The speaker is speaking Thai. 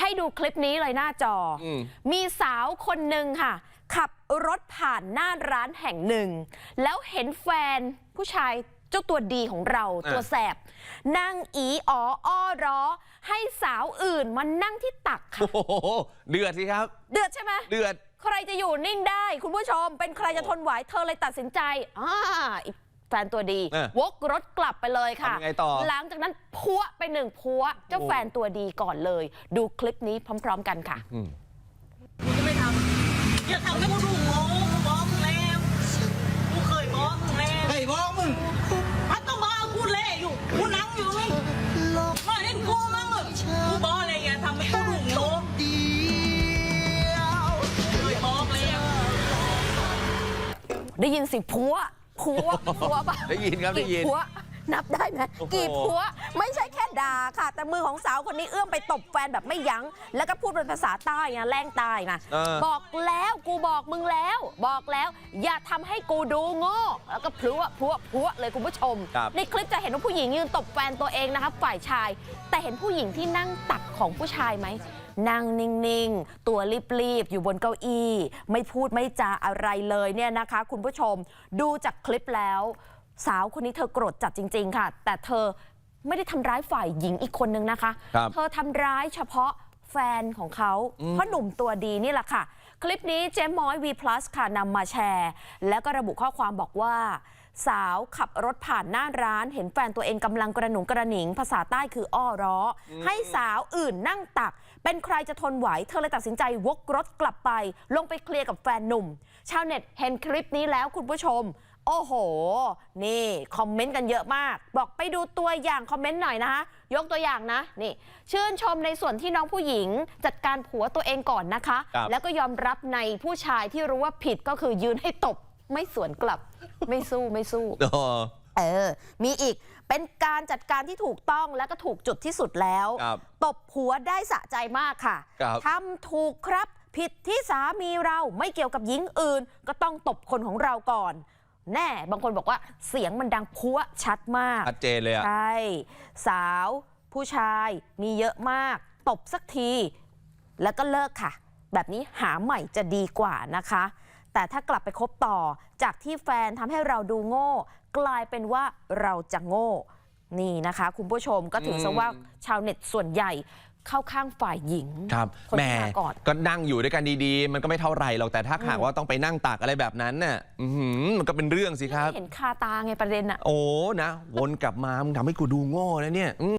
ให้ดูคลิปนี้เลยหน้าจออมมีสาวคนหนึ่งค่ะ ขับรถผ่านหน้าร้านแห่งหนึ่ง แล้วเห็นแฟนผู้ชายเจ้าตัวดีของเราตัวแสบนั่งอีอ๋ออ้อร้อ ให้สาวอื่นมานั่งที่ตักค่ะ โอ้โหเดือดสิครับ เดือดใช่ไหม เดือด ใครจะอยู่นิ่งได้ คุณผู้ชมเป็นใครจะทนไหวเธอเลยตัดสินใจอ่าอีก แฟนตัวดี เออวกรถกลับไปเลยค่ะ ทำยังไงต่อ หลังจากนั้นพัวไปหนึ่งพัวเจ้าโอ้แฟนตัวดีก่อนเลย ดูคลิปนี้พร้อม ๆ กันค่ะ อืม กูจะไม่ทำอย่าทำให้กูดูโง่กูบอกมึงแล้วกูเคยบอกมึงแล้วไอ้บอกมึงมันต้องมากูเล่อยู่กูนั่งอยู่นี่มาเห็นกูมั้งเหรอกูบอกเลยอย่าทำให้กูดูโง่เคยบอกแล้ว ได้ยินเสิพัว พัวพัวปะได้ยินครับได้ยิน กี่พัวนับได้ไหมโอ้โห กี่พัวไม่ใช่แค่ด่าค่ะ แต่มือของสาวคนนี้เอื้อมไปตบแฟนแบบไม่ยั้ง แล้วก็พูดเป็นภาษาใต้ไงแรงใต้ไง เออ บอกแล้วกูบอกมึงแล้ว บอกแล้ว อย่าทำให้กูดูโง่แล้วก็พลัวพลัวพลัวเลยคุณผู้ชม ครับ ในคลิปจะเห็นว่าผู้หญิงยืนตบแฟนตัวเองนะคะฝ่ายชาย แต่เห็นผู้หญิงที่นั่งตักของผู้ชายไหม นั่งนิ่ง ๆ ตัวรีบ ๆ อยู่บนเก้าอี้ ไม่พูดไม่จาอะไรเลยเนี่ยนะคะ คุณผู้ชมดูจากคลิปแล้ว สาวคนนี้เธอโกรธจัดจริง ๆ ค่ะ แต่เธอไม่ได้ทำร้ายฝ่ายหญิงอีกคนนึงนะคะครับเธอทำร้ายเฉพาะแฟนของเขาเพราะหนุ่มตัวดีนี่แหละค่ะ คลิปนี้เจมมอย V+ ค่ะนำมาแชร์ แล้วก็ระบุข้อความบอกว่า สาวขับรถผ่านหน้าร้าน เห็นแฟนตัวเองกำลังกระหนุงกระหนิง ภาษาใต้คืออ้อร้ออให้สาวอื่นนั่งตัก เป็นใครจะทนไหว เธอเลยตัดสินใจวกรถกลับไป ลงไปเคลียร์กับแฟนหนุ่ม ชาวเน็ตเห็นคลิปนี้แล้วคุณผู้ชม โอ้โห นี่ คอมเมนต์กันเยอะมาก บอกไปดูตัวอย่างคอมเมนต์หน่อยนะคะ ยกตัวอย่างนะ นี่ ชื่นชมในส่วนที่น้องผู้หญิง จัดการผัวตัวเองก่อนนะคะ ครับ แล้วก็ยอมรับในผู้ชายที่รู้ว่าผิดก็คือยืนให้ตบไม่สวนกลับ ไม่สู้ไม่สู้ อ๋อ เออ มีอีก เป็นการจัดการที่ถูกต้องและก็ถูกจุดที่สุดแล้ว ครับตบหัวได้สะใจมากค่ะ ครับทำถูกครับ ผิดที่สามีเราไม่เกี่ยวกับหญิงอื่น ก็ต้องตบคนของเราก่อน แน่ บางคนบอกว่าเสียงมันดังพัวชัดมาก ชัดเจนเลยอะใช่ สาว ผู้ชายมีเยอะมาก ตบสักที แล้วก็เลิกค่ะ แบบนี้หาใหม่จะดีกว่านะคะ แต่ถ้ากลับไปคบต่อ จากที่แฟนทำให้เราดูโง่ กลายเป็นว่าเราจะโง่ นี่นะคะ คุณผู้ชมก็ถือซะว่าชาวเน็ตส่วนใหญ่เข้าข้างฝ่ายหญิงครับคนแหมที่มาก่อน ก็นั่งอยู่ด้วยกันดีๆ มันก็ไม่เท่าไหร่หรอกแต่ถ้าหากว่าต้องไปนั่งตักอะไรแบบนั้นน่ะอื้อหือมันก็เป็นเรื่องสิครับ เห็นคาตาไงประเด็นอะ โอ้นะ วนกลับมามึงทำให้กูดูโง่นะเนี่ยอืม